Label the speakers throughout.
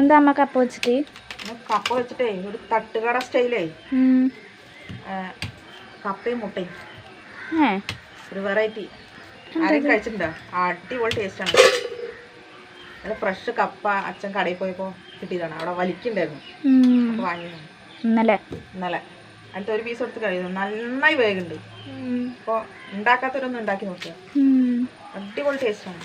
Speaker 1: എന്താ അമ്മ കപ്പ വെച്ചിട്ട്?
Speaker 2: കപ്പ വെച്ചിട്ടേ ഒരു തട്ടുകട സ്റ്റൈലേ. കപ്പയും മുട്ടയും. ഒരു വെറൈറ്റി. ആരും കഴിച്ചിട്ടുണ്ടോ? അടിപൊളി ടേസ്റ്റാണ് നല്ല ഫ്രഷ് കപ്പ അച്ഛൻ കടയിൽ പോയപ്പോൾ കിട്ടിയതാണ്. അവിടെ വലിക്കുണ്ടായിരുന്നു. വാങ്ങിയതാണ്.
Speaker 1: ഇന്നലെ?
Speaker 2: ഇന്നലെ. അടുത്ത ഒരു പീസ് എടുത്ത് കഴിയുന്നു നന്നായി വേഗുണ്ട്. അപ്പോൾ ഉണ്ടാക്കാത്തവരൊന്നും ഉണ്ടാക്കി നോക്കുക അടിപൊളി ടേസ്റ്റാണ്.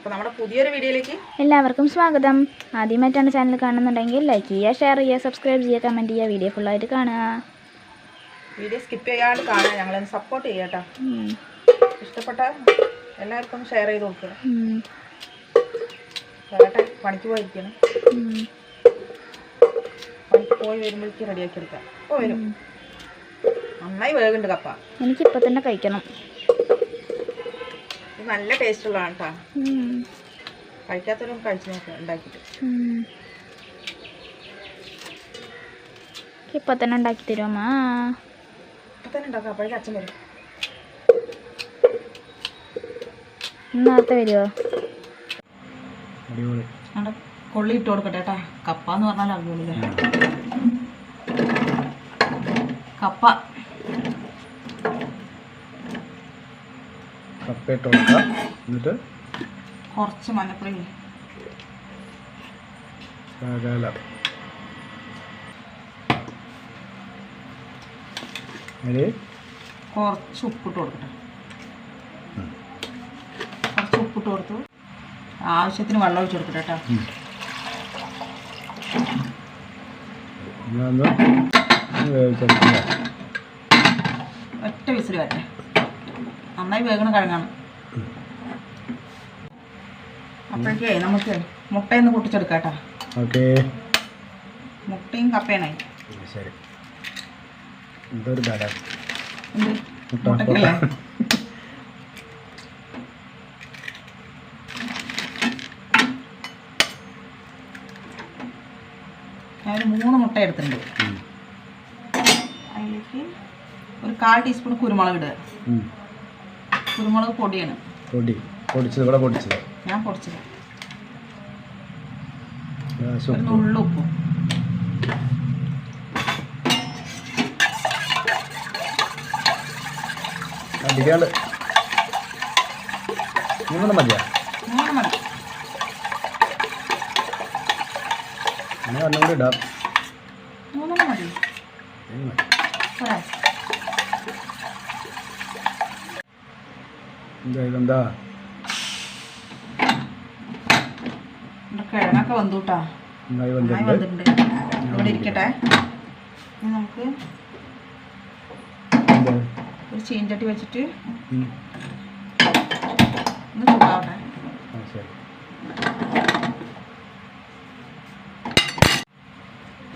Speaker 2: അപ്പോൾ നമ്മുടെ പുതിയൊരു വീഡിയോയിലേക്ക്
Speaker 1: എല്ലാവർക്കും സ്വാഗതം. ആദ്യമായിട്ടാണ് ചാനൽ കാണുന്നുണ്ടെങ്കിൽ ലൈക്ക് ചെയ്യുക ഷെയർ ചെയ്യുക സബ്സ്ക്രൈബ് ചെയ്യുക കമന്റ് ചെയ്യുക വീഡിയോ ഫുള്ളായിട്ട് കാണുക.
Speaker 2: വീഡിയോ സ്കിപ്പ് ചെയ്യാണ്ട് കാണുക ഞങ്ങളെ സപ്പോർട്ട് ചെയ്യട്ടോ കേട്ടോ. ഇഷ്ടപ്പെട്ട എല്ലാവർക്കും ഷെയർ ചെയ്ത് കൊടുക്കുക.
Speaker 1: ഉം.
Speaker 2: പണിക്ക് പോയിരിക്കണം. പണിക്ക് പോയി വരുമ്പോഴേക്ക് റെഡിയാക്കി എടുക്കാം. അപ്പോൾ വരും. നന്നായി വേഗുണ്ട് കപ്പ.
Speaker 1: എനിക്കിപ്പോൾ തന്നെ കഴിക്കണം.
Speaker 2: ഇത് നല്ല ടേസ്റ്റ് ഉള്ളതാണ് കേട്ടോ. കഴിക്കാത്തവരും കഴിച്ചു നോക്കാം ഉണ്ടാക്കിയിട്ട്
Speaker 1: ഇപ്പൊ തന്നെ ഉണ്ടാക്കി തരുമോ
Speaker 2: ഇപ്പൊ തന്നെ ഉണ്ടാക്കാം അപ്പോഴേക്കും അച്ഛൻ വരും.
Speaker 1: നേരത്തെ വരുമോ
Speaker 2: അവിടെ കൊള്ളി ഇട്ട് കൊടുക്കട്ടെ കേട്ടാ കപ്പ എന്ന് പറഞ്ഞാൽ അറിയൂല കപ്പ.
Speaker 3: കപ്പ ഇട്ട് കൊടുക്കാം എന്നിട്ട്
Speaker 2: കുറച്ച് മഞ്ഞപ്പൊടി. കുറച്ച് ഉപ്പിട്ട് കൊടുക്കട്ടെ കുറച്ച് ഉപ്പിട്ട് കൊടുത്തു. ആവശ്യത്തിന് വെള്ളം ഒഴിച്ച് കൊടുക്കട്ടെ കേട്ടോ. ഒറ്റ വിസിൽ വരട്ടെ. നന്നായി വേഗണ കഴുകണം. അപ്പോഴേക്കേ നമുക്ക് മുട്ടയൊന്ന് പൊട്ടിച്ചെടുക്കാം കേട്ടോ
Speaker 3: ഓക്കെ.
Speaker 2: മുട്ടയും കപ്പയാണേ
Speaker 3: ശരി.
Speaker 2: മുട്ടക്കല്ലേ? ഞാനൊരു മൂന്ന് മുട്ട എടുത്തിട്ടുണ്ട്. അതിലേക്ക് ഒരു കാൽ ടീസ്പൂൺ കുരുമുളക് ഇടുക. കുരുമുളക് പൊടിയാണ്.
Speaker 3: പൊടി. പൊടിച്ചത്. ഇവിടെ പൊടിച്ചത്.
Speaker 2: ഞാൻ പൊടിച്ചത്. ഒരു
Speaker 3: മതിയാ?
Speaker 2: മൂന്ന് മതി.
Speaker 3: ഒന്നും കൂടി ഇടാം.
Speaker 2: മൂന്നെണ്ണം മതി.
Speaker 3: ഇത് മതി. എന്താ? ഇതെന്താ
Speaker 2: കിഴങ്ങൊക്കെ വന്നുട്ടാ.
Speaker 3: വന്നിട്ടുണ്ട്.
Speaker 2: ഇവിടെ ഇരിക്കട്ടെ. നമുക്ക് ഒരു ചീഞ്ചട്ടി വെച്ചിട്ട്. ഒന്ന് ചൂടാവട്ടെ.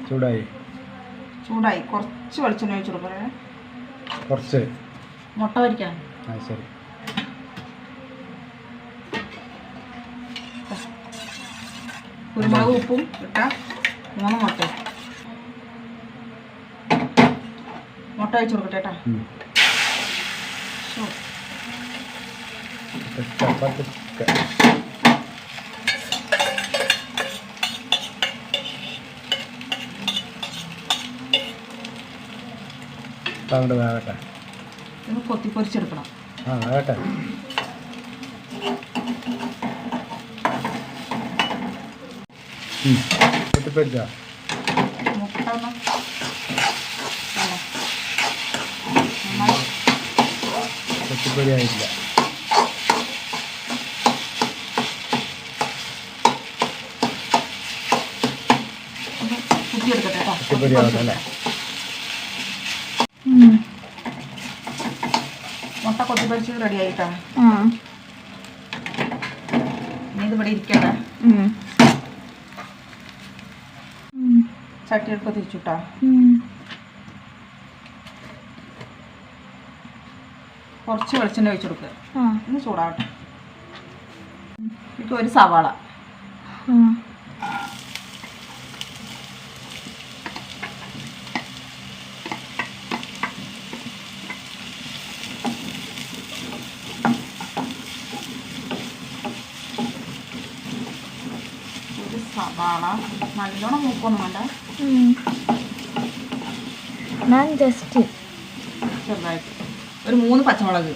Speaker 3: ചൂടായി?
Speaker 2: ചൂടായി. കുറച്ച് വെളിച്ചെണ്ണ ഒഴിച്ചു കൊടുക്കണേ
Speaker 3: കുറച്ച്?
Speaker 2: മുട്ട പൊരിക്കാൻ
Speaker 3: ശരി.
Speaker 2: കുരുമുളക് ഉപ്പും ഇട്ട മൂന്ന് മുട്ട. മുട്ട ഒഴിച്ചു കൊടുക്കട്ടെ കേട്ടോ.
Speaker 3: അങ്ങോട്ട് വേകട്ടെ
Speaker 2: കൊത്തി പൊരിച്ചെടുക്കണം
Speaker 3: ആ വേകട്ടെ
Speaker 2: നന്നായി
Speaker 3: പൊട്ടിപ്പൊരി ആയിട്ടില്ല പൊട്ടിപ്പൊരി ആവട്ടെ അല്ലേ?
Speaker 2: മുട്ട കൊത്തി പൊരിച്ചത് റെഡി ആയിട്ടാ ഇത് ഇവിടെ ഇരിക്കട്ടെ. ചട്ടി എടുപ്പ് തിരിച്ചുട്ടാ കുറച്ച് വെളിച്ചെണ്ണ ഒഴിച്ചു കൊടുക്കുക ഒന്ന് ചൂടാവട്ടെ. ഇപ്പൊ ഒരു സവാള. നല്ലോണം മൂക്കൊന്നും വേണ്ട
Speaker 1: ഉം. ഞാൻ ജസ്റ്റ്
Speaker 2: ചെറുതായിട്ട്. ഒരു മൂന്ന് പച്ചമുളക്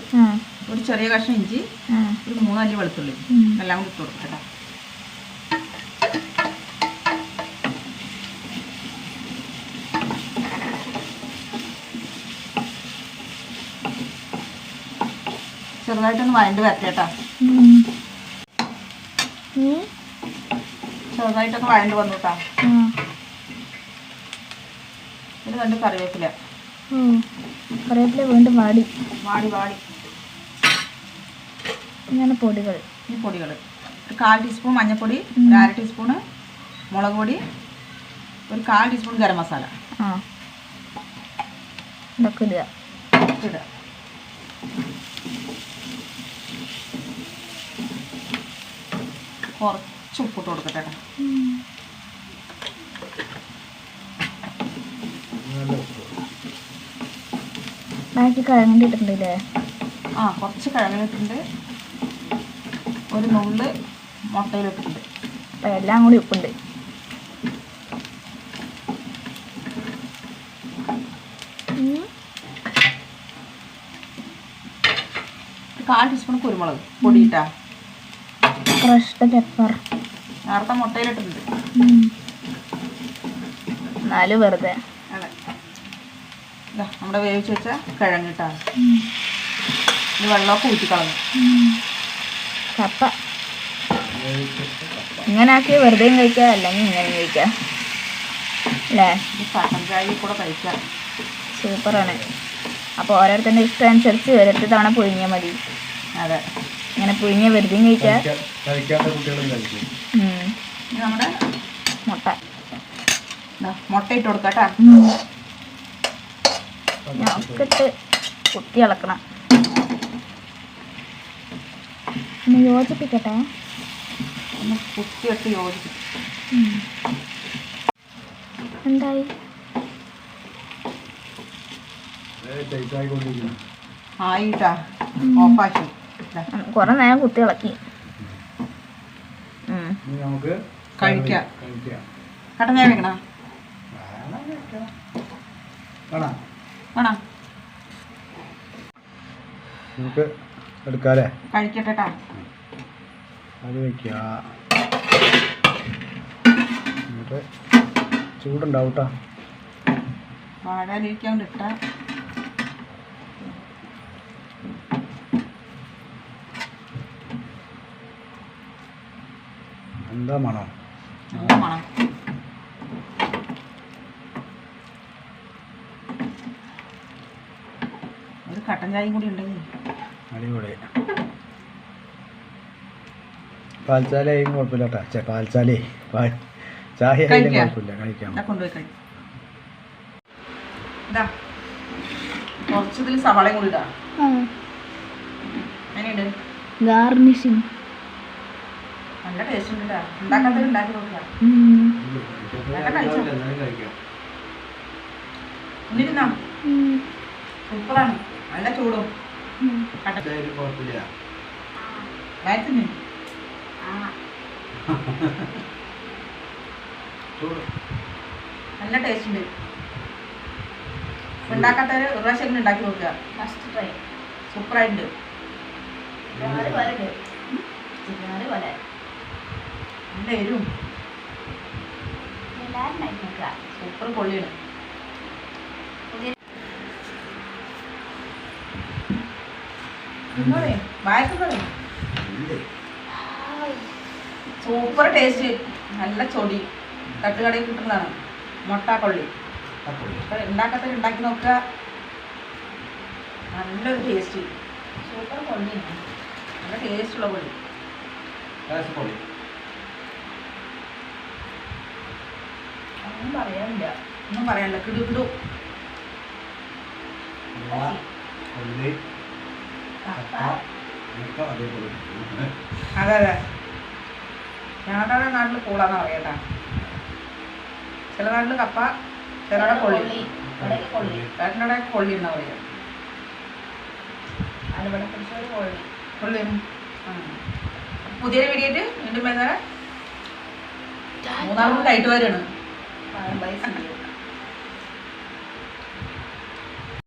Speaker 2: ഒരു ചെറിയ കഷ്ണം ഇഞ്ചി ഒരു മൂന്നല്ലി വെളുത്തുള്ളി. എല്ലാം കൂടി ഇട്ട് കൊടുക്കാം കേട്ടോ. ചെറുതായിട്ടൊന്ന് വഴണ്ട് വരട്ടെ കേട്ടോ. ചെറുതായിട്ടൊന്ന് വഴണ്ട് വന്നു കേട്ടോ ഇത് രണ്ട് കറിവേപ്പില.
Speaker 1: കറിവേപ്പില വീണ്ടും വാടി.
Speaker 2: വാടി വാടി.
Speaker 1: ഇങ്ങനെ പൊടികൾ.
Speaker 2: ഈ പൊടികൾ ഒരു കാൽ ടീസ്പൂൺ മഞ്ഞൾപ്പൊടി. ഒരു അര ടീസ്പൂണ് മുളക് പൊടി ഒരു കാൽ ടീസ്പൂൺ ഗരം മസാല.
Speaker 1: ആ. ഇതൊക്കെ ഇടുക.
Speaker 2: ഇടുക. കുറച്ച് ഉപ്പിട്ട് കൊടുക്കട്ടെ.
Speaker 1: ബാക്കി കിഴങ്ങിന്റെ ഇട്ടിട്ടുണ്ടല്ലേ
Speaker 2: ആ കുറച്ച് കിഴങ്ങിലിട്ടുണ്ട് ഒരു നുള്ള് മുട്ടയിലിട്ടുണ്ട്
Speaker 1: അപ്പം എല്ലാം കൂടി ഉപ്പുണ്ട്.
Speaker 2: കാൽ ടീസ്പൂൺ കുരുമുളക് പൊടിയിട്ടാ.
Speaker 1: ക്രഷ്ഡ് പെപ്പർ
Speaker 2: നേരത്തെ മുട്ടയിലിട്ടുണ്ട്
Speaker 1: എന്നാലും വെറുതെ.
Speaker 2: നമ്മുടെ വേവിച്ച് വെച്ച
Speaker 1: കിഴങ്ങിട്ടാണ്.
Speaker 2: ഇത് വെള്ളമൊക്കെ ഊറ്റിക്കളഞ്ഞു.
Speaker 1: കപ്പ. ഇങ്ങനെ ആക്കി വെറുതെയും കഴിക്കാം അല്ലെങ്കിൽ ഇങ്ങനെ കഴിക്കാം അല്ലേ?
Speaker 2: കട്ടൻ ചായയിൽ കൂടെ കഴിക്കാം.
Speaker 1: സൂപ്പറാണ്. അപ്പോൾ ഓരോരുത്തരുടെ ഇഷ്ടം അനുസരിച്ച് ഒരൊറ്റ തവണ പുഴുങ്ങിയാൽ മതി.
Speaker 2: അതെ.
Speaker 1: ഇങ്ങനെ പുഴുങ്ങിയ വെറുതെയും കഴിക്കാ-
Speaker 3: കഴിക്കാത്ത കുട്ടികളും കഴിക്കും.
Speaker 2: നമ്മുടെ
Speaker 1: മുട്ട
Speaker 2: മുട്ട ഇട്ട് കൊടുക്കാം കേട്ടോ
Speaker 1: ഉം. ഞങ്ങൾക്ക് കുത്തി ഇളക്കണം ഒന്ന് യോജിപ്പിക്കട്ടെ
Speaker 2: ഒന്ന് കുത്തിയിട്ട്
Speaker 1: യോജിപ്പിക്കും. എന്തായി
Speaker 2: ആയിട്ടാ. ഓഫാക്കി.
Speaker 1: ഉം, നേരം കുത്തി ഇളക്കി.
Speaker 3: ഇനി നമുക്ക്
Speaker 2: കഴിക്കാം.
Speaker 3: കഴിക്കാം.
Speaker 2: കട്ടൻ ചായ വെക്കണോ?
Speaker 3: വേണം. വേണോ? നമുക്ക് എടുക്കാല്ലേ?
Speaker 2: കഴിക്കട്ടെ
Speaker 3: അത് വയ്ക്കുക എന്നിട്ട് ചൂടുണ്ടാവും കേട്ടോ
Speaker 2: ഇട്ടാൽ
Speaker 3: എന്താ മണം?
Speaker 2: മണം? ഒരു കട്ടൻ ചായയും കൂടി ഉണ്ടെങ്കിൽ.
Speaker 3: അടിപൊളി. പാൽച്ചാലയും കുഴപ്പമില്ല കേട്ടോ. ചേ പാൽച്ചാലേ പാൽ ചായ ആയാലും
Speaker 2: കഴിക്കാം.
Speaker 3: കുഴപ്പമില്ല. കഴിക്കാം.
Speaker 2: ഇതാ കൊണ്ടുപോയി കഴി. ഇതാ കുറച്ചതിൽ സവാളയും കൂടി ഇതാ. എങ്ങനെയുണ്ട്?
Speaker 1: ഗാർണിഷിങ്.
Speaker 2: നല്ല ടേസ്റ്റ് ഉണ്ട് കേട്ടോ ഉണ്ടാക്കാത്തത് ഉണ്ടാക്കി നോക്കാം നല്ല കഴിച്ചോ? എന്നിരുന്നാ സൂപ്പറാണ്. നല്ല ചൂടും. വയറ്റിന്? നല്ല ടേസ്റ്റ് ഉണ്ട്. ഉണ്ടാക്കാത്തവര് ഒരു പ്രാവശ്യം ഉണ്ടാക്കി നോക്കുക.
Speaker 1: ഫസ്റ്റ് ട്രൈ
Speaker 2: സൂപ്പറായിട്ടുണ്ട്. നല്ല എരിവും സൂപ്പർ പൊള്ളിയാണ്. സൂപ്പർ ടേസ്റ്റ് നല്ല ചൊടി. തട്ടുകടയിൽ കിട്ടുന്നതാണ്. മുട്ട കൊള്ളി അപ്പോൾ ഉണ്ടാക്കാത്തവർ ഉണ്ടാക്കി നോക്കുക. നല്ലൊരു ടേസ്റ്റ് സൂപ്പർ കൊള്ളി നല്ല ടേസ്റ്റുള്ള പൊള്ളി. ഒന്നും പറയാനില്ല. ഒന്നും പറയാനില്ല. കിടു കിടു. അതെ അതെ. ഞങ്ങളുടെ നാട്ടിൽ കൂളാന്ന് പറയട്ടാ. ചില നാട്ടിൽ കപ്പ ചിലയുടെ കൊള്ളി. ചേട്ടനോടെ കൊള്ളി. എന്നാ പറയുക കൊള്ളി. ആ. പുതിയൊരു വീഡിയോ വീണ്ടും bye see you.